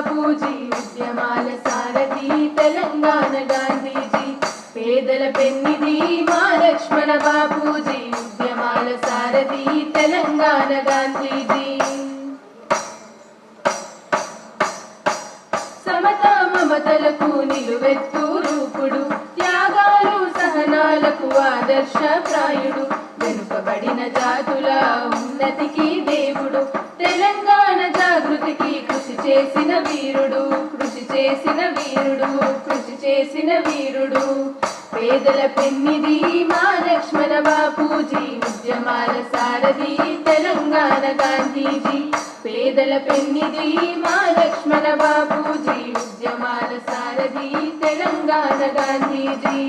బాపూజీ ఉద్యమాల సారథి తెలంగాణ గాంధీజీ పేదల పెన్నిధి మా లక్ష్మణ బాపూజీ ఉద్యమాల సారథి తెలంగాణ గాంధీజీ. సమతా నిలువెత్తు రూపుడు త్యాగాలు సహనాలకు ఆదర్శ ప్రాయుడు. వెనుకబడిన జాతుల ఉన్నతికి దేవుడు తెలంగాణ జాగృతికి కృషి చేసిన వీరుడు కృషి చేసిన వీరుడు కృషి చేసిన వీరుడు. పేదల పెన్నిది మా లక్ష్మణ బాపూజీ ఉద్యమాల సారథి తెలంగాణ గాంధీజీ. పేదల పెన్నిది మా లక్ష్మణ బాపూజీ ఉద్యమాల సారథి తెలంగాణ గాంధీజీ.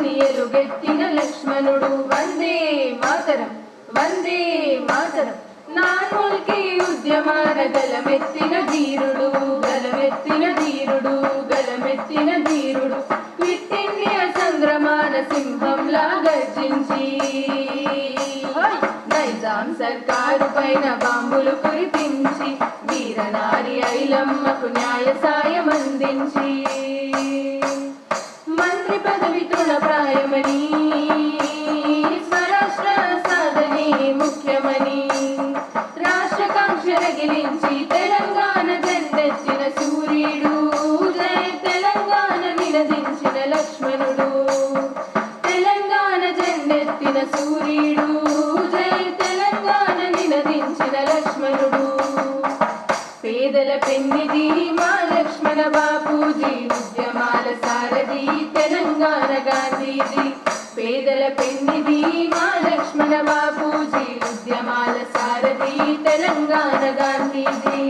మాతరమని ఎలుగెత్తిన లక్ష్మణుడు వందే మాతరం వందే మాతరం. నాన్ముల్కి ఉద్యమాన గలమెత్తిన ధీరుడు గలమెత్తిన ధీరుడు గలమెత్తిన ధీరుడు. క్విట్ ఇండియా సంగ్రమాన సింహంలా గర్జించి. నైజాం సర్కారు పైన బాంబులు కురిపించి వీరనారి ఐలమ్మకు న్యాయ సాయం అందించి మంత్రి పదవి ముఖ్యమని? స్వరాష్ట్ర సాధనే ముఖ్యమని? రాష్ట్ర కాంక్ష రగిలించి తెలంగాణ జెండెత్తిన సూర్యుడు జయ తెలంగాణ నినదించిన లక్ష్మణుడు. తెలంగాణ జెండెత్తిన సూర్యుడు జయ తెలంగాణ నినదించిన లక్ష్మణుడు. పేదల పెన్నిది మా లక్ష్మణ బాపూజీ ఉద్యమాల సారథి తెలంగాణ గాంధీజీ. పేదల పెన్నిది మా లక్ష్మణ బాపూజీ ఉద్యమాల సారథి తెలంగాణ గాంధీజీ.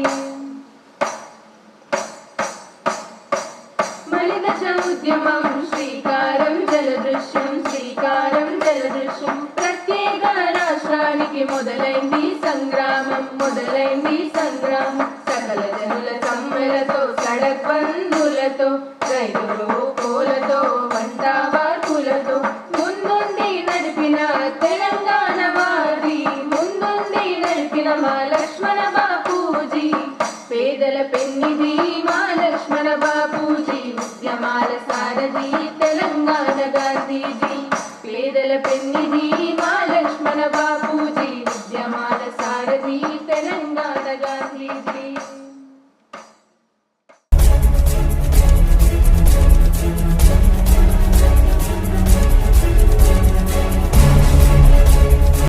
మలిదశ ఉద్యమం శ్రీకారం జలదృశ్యం శ్రీకారం జలదృశ్యం. ప్రత్యేక రాష్ట్రానికి మొదలైంది సంగ్రామం మొదలైంది సంగ్రామం. సకల జనుల సమ్మెలతో సడక్ రైతులు కోలతో వంట ముందుండి నడిపిన తెలంగాణ వారి ముందుండి నడిపిన మా లక్ష్మణ బాపూజీ. పేదల పెన్నిది మా లక్ష్మణ బాపూజీ ఉద్యమాల సారథి తెలంగాణ గాంధీజీ. పేదల పెన్నిది మా లక్ష్మణ బాపూజీ ఉద్యమాల సారథి తెలంగాణ గాంధీజీ.